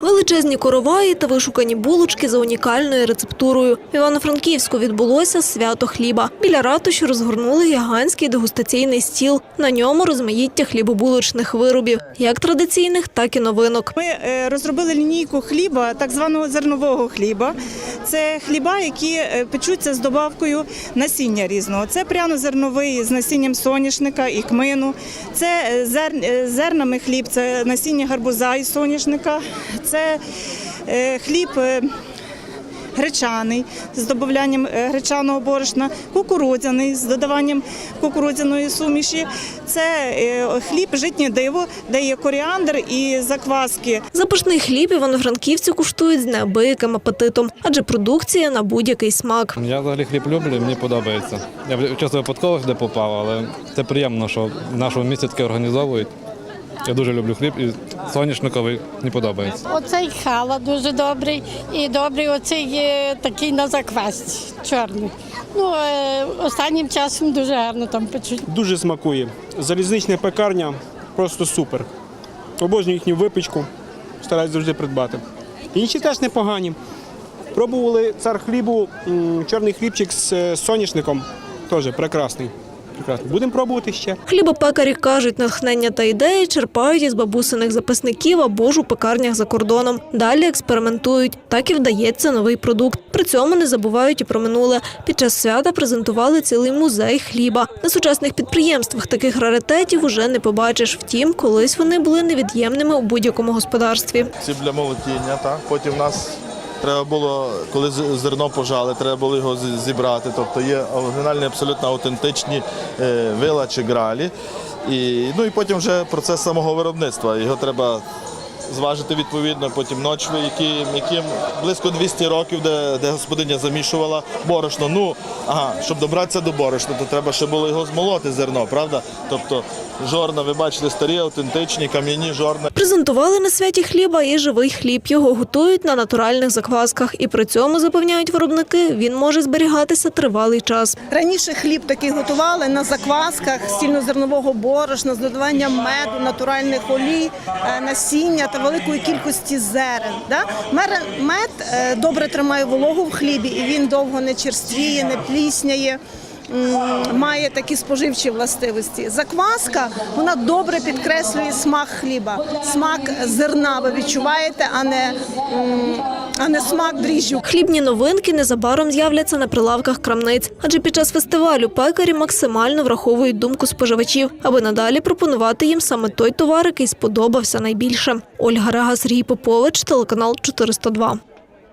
Величезні короваї та вишукані булочки за унікальною рецептурою. В Івано-Франківську відбулося свято хліба. Біля ратуші розгорнули гігантський дегустаційний стіл. На ньому розмаїття хлібобулочних виробів, як традиційних, так і новинок. Ми е, розробили лінійку хліба, так званого зернового хліба. Це хліба, які е, печуться з добавкою насіння різного. Це пряно-зерновий з насінням соняшника і кмину. Це е, зер- е, зернами хліб, це насіння гарбуза і соняшника. Це хліб. Гречаний з додаванням е, гречаного борошна, кукурудзяний з додаванням кукурудзяної суміші. Це е, хліб житнє диво, де є коріандр і закваски. Запашний хліб івано-франківці куштують з неабияким апетитом, адже продукція на будь-який смак. Я взагалі хліб люблю, мені подобається. Я в- часто випадково сюди попав, але це приємно, що в нашому місті таке організовують. Я дуже люблю хліб і соняшниковий мені подобається. Оцей хала дуже добрий і добрий оцей е, такий на заквасці чорний. Ну, е, останнім часом дуже гарно там печуть. Дуже смакує. Залізнична пекарня просто супер. Обожнюю їхню випічку, стараюсь завжди придбати. Інші теж непогані. Пробували цар хлібу, чорний хлібчик з е, соняшником. Теж прекрасний. Прекрасний. Будемо пробувати ще. Хлібопекарі кажуть, натхнення та ідеї черпають із бабусиних записників або ж у пекарнях за кордоном. Далі експериментують. Так і вдається новий продукт. При цьому не забувають і про минуле. Під час свята презентували цілий музей хліба. На сучасних підприємствах таких раритетів уже не побачиш. Втім, колись вони були невід'ємними у будь-якому господарстві. Ці для молотіння, так. Потім нас треба було, коли зерно пожали, треба було його зібрати. Тобто є оригінальні, абсолютно аутентичні е, вила чи гралі. І, ну і потім вже процес самого виробництва. Його треба зважити відповідно, потім ночви, які, яким близько 200 років, де, де господиня замішувала борошно. Ну, ага, щоб добратися до борошна, то треба ще було його змолоти зерно, правда? Тобто жорна, ви бачите, старі, автентичні, кам'яні жорна. Презентували на святі хліба і живий хліб. Його готують на натуральних заквасках. І при цьому, запевняють виробники, він може зберігатися тривалий час. Раніше хліб такий готували на заквасках з цільнозернового борошна, з додаванням меду, натуральних олій, е, насіння та великої кількості зерен. Да? Мед е, добре тримає вологу в хлібі і він довго не черствіє, не плісняє. Має такі споживчі властивості. Закваска вона добре підкреслює смак хліба, смак зерна. Ви відчуваєте, а не, а не смак дріжджу. Хлібні новинки незабаром з'являться на прилавках крамниць, адже під час фестивалю пекарі максимально враховують думку споживачів, аби надалі пропонувати їм саме той товар, який сподобався найбільше. Ольга Рега, Сергій Попович, телеканал 402.